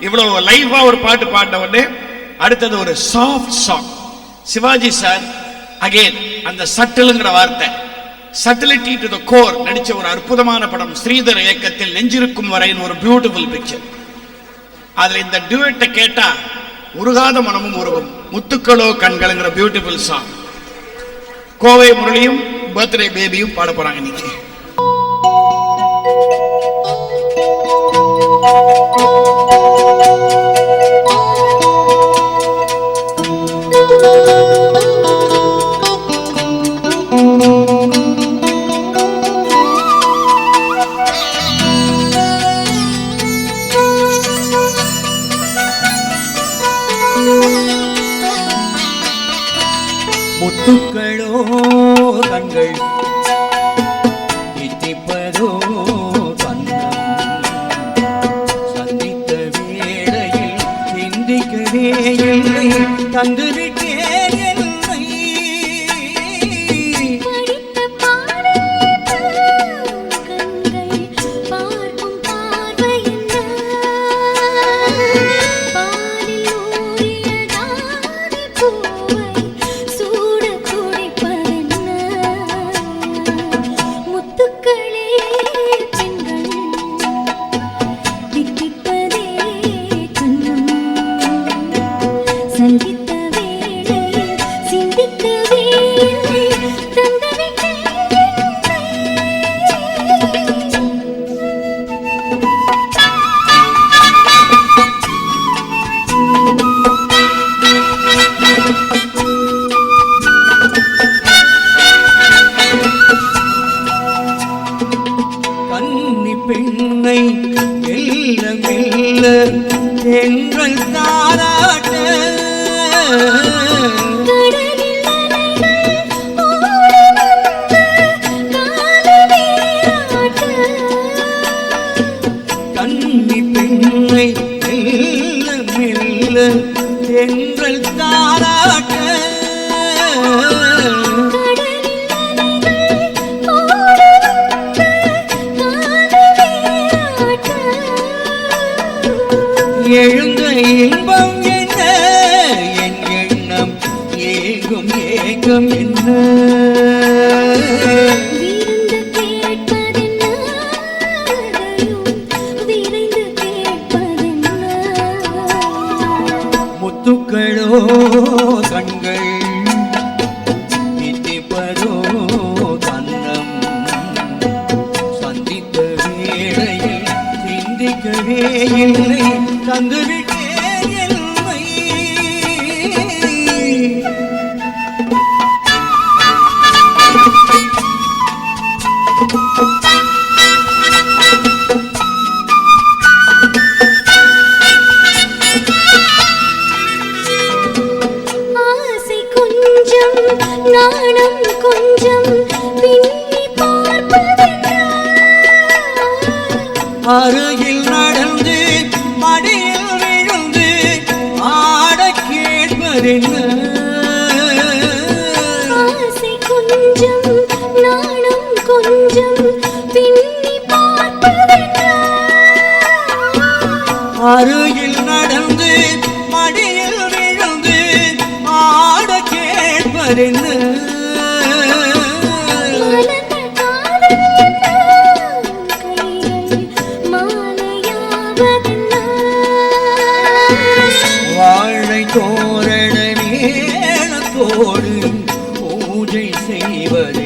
இவ்வளவு லைஃபா ஒரு பாட்டு பாடின உடனே அடுத்தது ஒரு soft song Sivaji sir again அந்த சட்டிலுங்கிற வார்த்தை. சட்டிலிட்டி டு த கோர் நடிச்ச ஒரு அற்புதமான படம் ஸ்ரீதர் இயக்கத்தில் நெஞ்சிருக்கும் வரையின் ஒரு பியூட்டிஃபுல் பிக்சர் அதுல இந்த டியூட்டை கேட்டா உருகாத மனமும் உருகும். முத்துக்களோ கண்களுங்கிற பியூட்டிஃபுல் சாங் கோவை முரளியும் பர்த்டே பேபியும் பாட போறாங்க இன்னைக்கு. முத்துக்களோ கண்கள் இல்லை பெண்ணை மெல்ல மெல்ல தென்றல் தாராட்ட. கண்ணி பெண்ணை எழுந்த இன்பம் என்ன? என் எண்ணம் ஏகும் ஏகம் என்ன? முத்துக்களோ கண்கள் தித்திப்பதோ கண்ணம் சந்தித்த வேளையில் சிந்திக்கவே இல்லை. தந்துவிட்டேன் நாணம் கொஞ்சம் பின்னி நடந்து மடியில் விழுந்து ஆட கேட்பதென்ன கொஞ்சம் நாணம் கொஞ்சம் பின்னி பார்ப்பதென்ன அருகில் நடந்து மடியில் விழுந்து ஆட கேட்பதென்ன